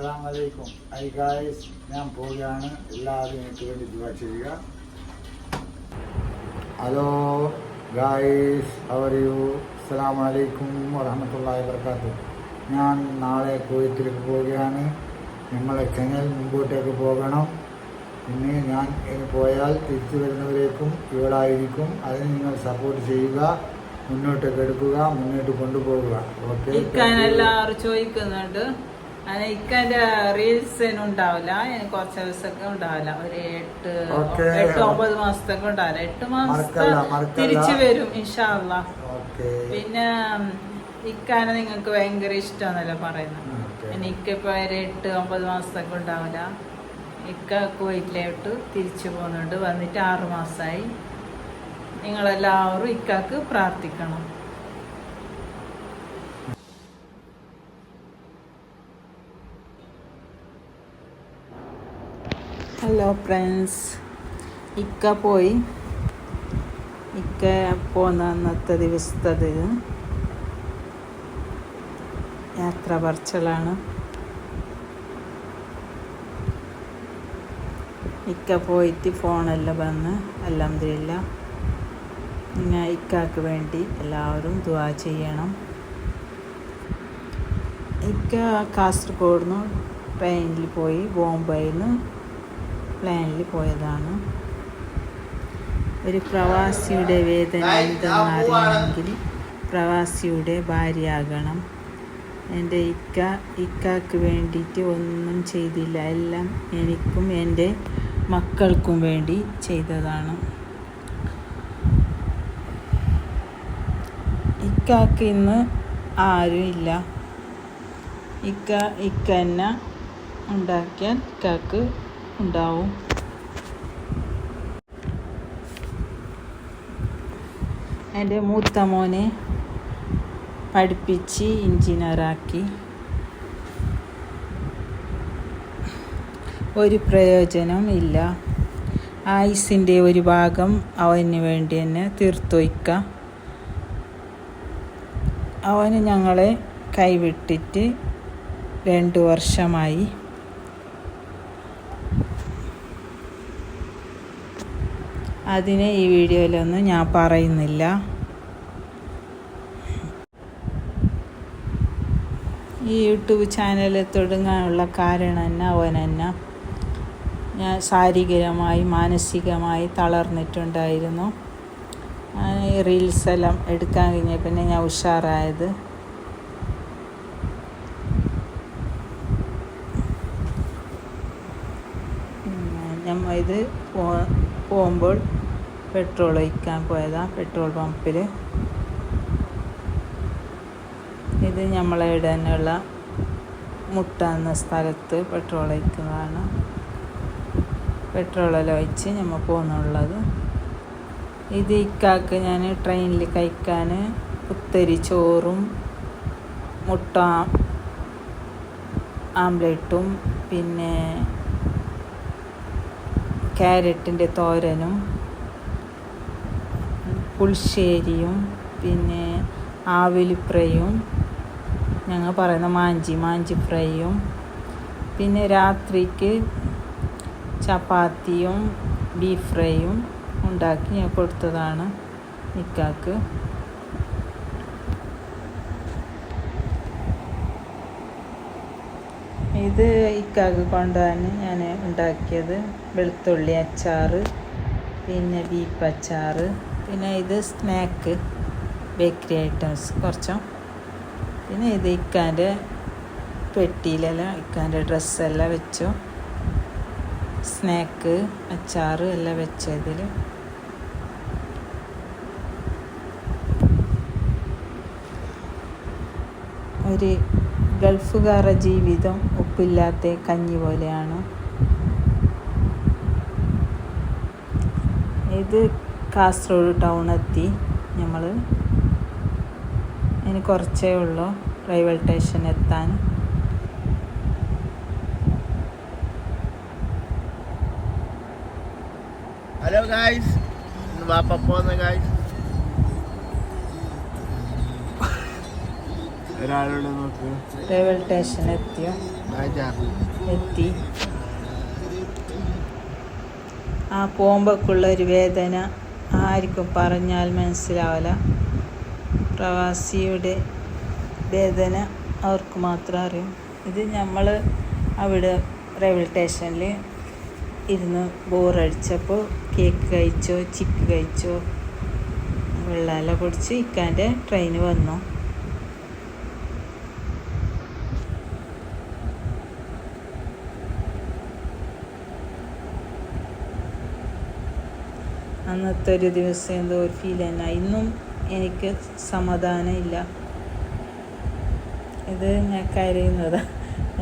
അസ്സാം വലൈക്കും I guys ഞാൻ പോവുകയാണ്. എല്ലാവരും എനിക്ക് വേണ്ടി ദുവാ ചെയ്യുക. ഹലോ ഗായ്സ് അവർ യു അസ്സാം വലൈക്കും വറഹമത്തല്ലാ വർക്കാത്തു ഞാൻ നാളെ കുവൈത്തിലേക്ക് പോവുകയാണ്. നിങ്ങളെ ചെങ്ങൽ മുമ്പോട്ടേക്ക് പോകണം. പിന്നെ ഞാൻ പോയാൽ തിരിച്ചു വരുന്നവരേക്കും ഇവിടായിരിക്കും അതിന് നിങ്ങൾ സപ്പോർട്ട് ചെയ്യുക. മുന്നോട്ടേക്ക് എടുക്കുക മുന്നോട്ട് കൊണ്ടുപോകുക ഓക്കെ എല്ലാവരും ചോദിക്കുന്നുണ്ട്. ഇക്കാന്റെ റീൽസ് ഉണ്ടാവില്ല. കുറച്ച് ദിവസമൊക്കെ ഉണ്ടാവില്ല. ഒരു എട്ട് Okay. എട്ട് ഒമ്പത് മാസത്തൊക്കെ ഉണ്ടാവില്ല. എട്ട് മാസത്തെ മറക്കല്ല, മറക്കല്ല. തിരിച്ചു വരും ഇൻഷാല്ല പിന്നെ ഇക്കാന നിങ്ങൾക്ക് ഭയങ്കര ഇഷ്ടമാണല്ലോ പറയുന്നത്. എനിക്കിപ്പോ ഒരു എട്ട് ഒമ്പത് മാസത്തൊക്കെ ഉണ്ടാവില്ല. ഇക്ക കുവൈറ്റിലോട്ട് തിരിച്ചു പോകുന്നുണ്ട് വന്നിട്ട് ആറു മാസമായി നിങ്ങളെല്ലാവരും ഇക്കാക്ക് പ്രാർത്ഥിക്കണം. ഹലോ ഫ്രണ്ട്സ് ഇക്ക പോയി. ഇക്ക പോന്ന അന്നത്തെ ദിവസത്തത് യാത്ര പറച്ചലാണ്. ഇക്ക പോയിട്ട് ഫോണെല്ലാം വന്ന് അലഹമില്ല പിന്നെ ഇക്കാക്ക് വേണ്ടി എല്ലാവരും ദുവാ ചെയ്യണം. ഇക്ക കാസർഗോഡ് നിന്ന് ട്രെയിനിൽ പോയി ബോംബെയിൽ നിന്ന് പ്ലാനിൽ പോയതാണ്. ഒരു പ്രവാസിയുടെ വേദന എന്തെന്നറിയണമെങ്കിൽ പ്രവാസിയുടെ ഭാര്യയാകണം. എന്റെ ഇക്ക ഇക്കാക്ക് വേണ്ടിയിട്ട് ഒന്നും ചെയ്തില്ല. എല്ലാം എനിക്കും എന്റെ മക്കൾക്കും വേണ്ടി ചെയ്തതാണ്. ഇക്കാക്ക് ഇന്ന് ആരും ഇല്ല. ഇക്ക ഇക്ക ഉണ്ടാക്കിയാൽ ഇക്കാക്ക് ഉണ്ടാവും. എന്റെ മൂത്ത മോനെ പഠിപ്പിച്ച് എഞ്ചിനീയറാക്കി ഒരു പ്രയോജനം ഇല്ല. ആയുസിന്റെ ഒരു ഭാഗം അവന് വേണ്ടി തന്നെ തീർത്തൊയ്ക്ക. അവന് ഞങ്ങളെ കൈവിട്ടിട്ട് രണ്ട് വർഷമായി. അതിനെ ഈ വീഡിയോയിലൊന്നും ഞാൻ പറയുന്നില്ല. ഈ യൂട്യൂബ് ചാനൽ തുടങ്ങാനുള്ള കാരണം തന്നെ അവൻ തന്നെ ഞാൻ ശാരീരികമായി മാനസികമായി തളർന്നിട്ടുണ്ടായിരുന്നു. ഈ റീൽസ് എല്ലാം എടുക്കാൻ കഴിഞ്ഞ പിന്നെ ഞാൻ ഉഷാറായത്. ഇത് പോകുമ്പോൾ പെട്രോൾ ഒഴിക്കാൻ പോയതാണ് പെട്രോൾ പമ്പിൽ ഇത് നമ്മളെ ഇവിടെ തന്നെയുള്ള മുട്ട സ്ഥലത്ത് പെട്രോൾ ഒഴിക്കുന്നതാണ്. പെട്രോളെല്ലാം ഒഴിച്ച് നമ്മൾ പോകുന്നുള്ളത് ഇത് ഇക്കാക്ക് ഞാൻ ട്രെയിനിൽ കഴിക്കാൻ കുത്തരി ചോറും മുട്ട ആംപ്ലേറ്റും പിന്നെ ക്യാരറ്റിന്റെ തോരനും പുളിശ്ശേരിയും പിന്നെ ആവിലി ഫ്രൈയും ഞങ്ങൾ പറയുന്ന മാഞ്ചി മാഞ്ചി ഫ്രൈയും പിന്നെ രാത്രിക്ക് ചപ്പാത്തിയും ബീഫ് ഫ്രൈയും ഉണ്ടാക്കി ഞാൻ കൊടുത്തതാണ് നിക്കാക്ക് ഇത് ഇക്കാക്ക് കൊണ്ടുപോകാൻ ഞാൻ ഉണ്ടാക്കിയത് വെളുത്തുള്ളി അച്ചാർ പിന്നെ ബീഫ് അച്ചാർ പിന്നെ ഇത് സ്നാക്ക് ബേക്കറി ഐറ്റംസ് കുറച്ചും. പിന്നെ ഇത് ഇക്കാന്റെ പെട്ടിയിലെല്ലാം ഇക്കാന്റെ ഡ്രസ്സെല്ലാം വെച്ചു. സ്നാക്ക് അച്ചാർ എല്ലാം വെച്ചതിൽ ഒരു ഗൾഫുകാരുടെ ജീവിതം ഉപ്പില്ലാത്ത കഞ്ഞി പോലെയാണ്. ഇത് കാസർഗോഡ് ടൗൺ എത്തി. നമ്മൾ ഇനി കുറച്ചേ ഉള്ളൂ റെയിൽവേ സ്റ്റേഷൻ എത്താൻ. ഹലോ ഗായ്സ് വാപ്പ പോന്ന ഗായ്സ് ഒരാളോട് നോക്ക്. റെയിൽവേ സ്റ്റേഷൻ എത്തിയോ? എത്തി. ആ പോകുമ്പോഴേക്കുള്ള ഒരു വേദന ആർക്കും പറഞ്ഞാൽ മനസ്സിലാവില്ല പ്രവാസിയുടെ വേദന അവർക്ക് മാത്രം അറിയും. ഇത് നമ്മൾ അവിടെ റെയിൽവേ സ്റ്റേഷനിൽ ഇരുന്ന് ബോറടിച്ചപ്പോൾ കേക്ക് കഴിച്ചോ ചിക്ക് കഴിച്ചോ വെള്ളമെല്ലാം കുടിച്ച് ഇക്കാന്റെ ട്രെയിൻ വന്നു. അന്നത്തെ ഒരു ദിവസം എന്തോ ഒരു ഫീൽ തന്നെ. ഇന്നും എനിക്ക് സമാധാനം ഇല്ല ഇത് ഞാൻ കരയുന്നതാ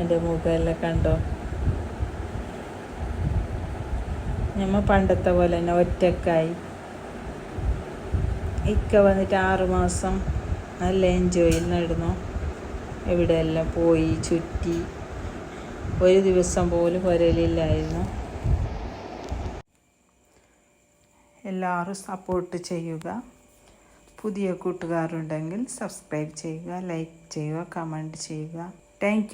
എന്റെ മുഖമെല്ലാം കണ്ടോ? ഞമ്മ പണ്ടത്തെ പോലെ തന്നെ ഒറ്റക്കായി. ഇക്ക വന്നിട്ട് ആറുമാസം നല്ല എൻജോയിൽ നടന്നു. എവിടെയെല്ലാം പോയി ചുറ്റി. ഒരു ദിവസം പോലും വരലില്ലായിരുന്നു എല്ലാവരും സപ്പോർട്ട് ചെയ്യുക. പുതിയ കൂട്ടുകാരുണ്ടെങ്കിൽ സബ്സ്ക്രൈബ് ചെയ്യുക ലൈക്ക് ചെയ്യുക കമന്റ് ചെയ്യുക. താങ്ക്